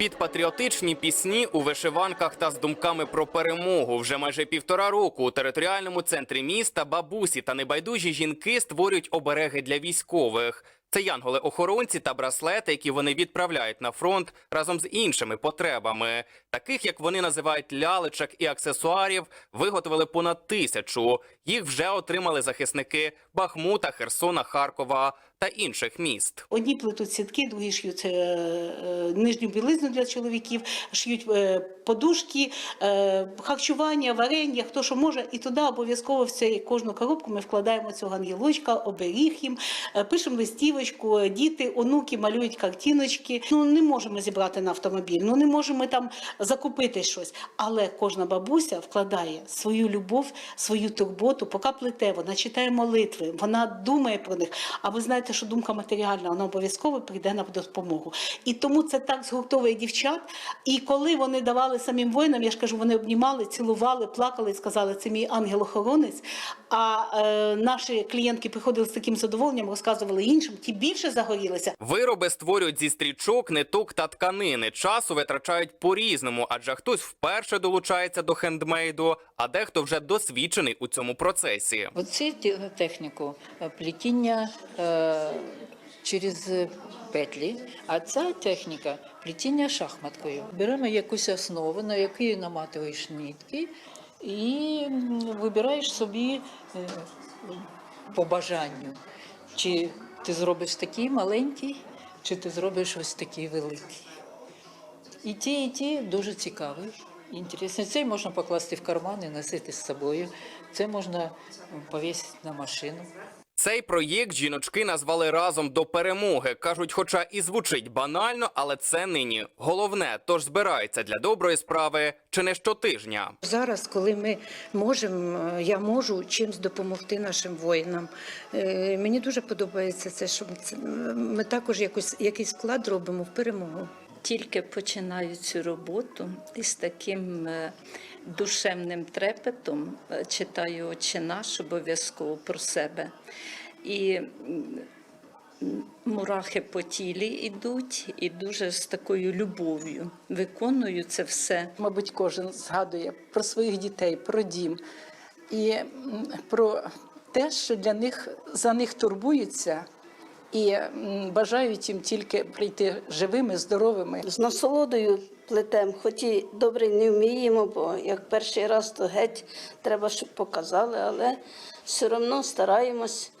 Під патріотичні пісні у вишиванках та з думками про перемогу вже майже півтора року у територіальному центрі міста бабусі та небайдужі жінки створюють обереги для військових. Це янголи-охоронці та браслети, які вони відправляють на фронт разом з іншими потребами. Таких, як вони називають лялечок і аксесуарів, виготовили понад тисячу. Їх вже отримали захисники Бахмута, Херсона, Харкова та інших міст. Одні плетуть сітки, другі ш'ють е, е, нижню білизну для чоловіків, ш'ють е, подушки, харчування, варення, хто що може. І туди обов'язково в цей кожну коробку ми вкладаємо цього ангелочка, оберіг їм, пишемо листівочку, е, діти, онуки малюють картиночки. Ну не можемо зібрати на автомобіль, ну не можемо там закупити щось. Але кожна бабуся вкладає свою любов, свою турботу, поки плете, вона читає молитви, вона думає про них. А ви знаєте, що думка матеріальна, вона обов'язково прийде на допомогу. І тому це так згуртовує дівчат. І коли вони давали самим воїнам, я ж кажу, вони обнімали, цілували, плакали і сказали, це мій ангел-охоронець. А е, наші клієнтки приходили з таким задоволенням, розказували іншим, ті більше загорілися. Вироби створюють зі стрічок, ниток та тканини. Часу витрачають по-різному, адже хтось вперше долучається до хендмейду, а дехто вже досвідчений у цьому процесі. Оці техніку е, плетіння е, через петлі, а ця техніка плетіння шахматкою. Беремо якусь основу, на якій наматуєш нитки, і вибираєш собі е, по бажанню, чи ти зробиш такий маленький, чи ти зробиш ось такий великий. І ті, і ті дуже цікаві. Інтересні. Цей можна покласти в карман і носити з собою. Це можна повісити на машину. Цей проєкт жіночки назвали разом до перемоги. кажуть, хоча і звучить банально, але це нині головне. Тож збираються для доброї справи чи не щотижня. Зараз, коли ми можемо, е, я можу чимось допомогти нашим воїнам. Е, Мені дуже подобається це, що ми також якось, якийсь вклад робимо в перемогу. тільки починаю цю роботу і з таким е, душевним трепетом е, читаю «Отче наш» обов'язково про себе. І мурахи по тілі йдуть, і дуже з такою любов'ю виконую це все. Мабуть, кожен згадує про своїх дітей, про дім і про те, що для них за них турбуються і бажаю їм тільки прийти живими, здоровими. З насолодою плетем, хоч і добре не вміємо, бо як перший раз, то геть треба, щоб показали, але все одно стараємось,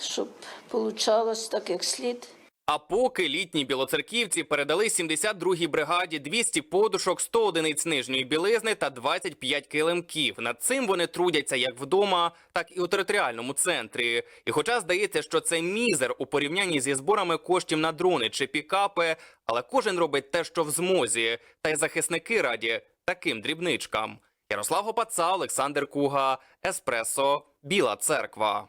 щоб вийшло так, як слід. А поки літні білоцерківці передали 72-й бригаді 200 подушок, 100 одиниць нижньої білизни та 25 килимків. Над цим вони трудяться як вдома, так і у територіальному центрі. І хоча здається, що це мізер у порівнянні зі зборами коштів на дрони чи пікапи, але кожен робить те, що в змозі, та й захисники раді таким дрібничкам. Ярослав Гопаца, Олександр Куга, Еспресо, Біла Церква.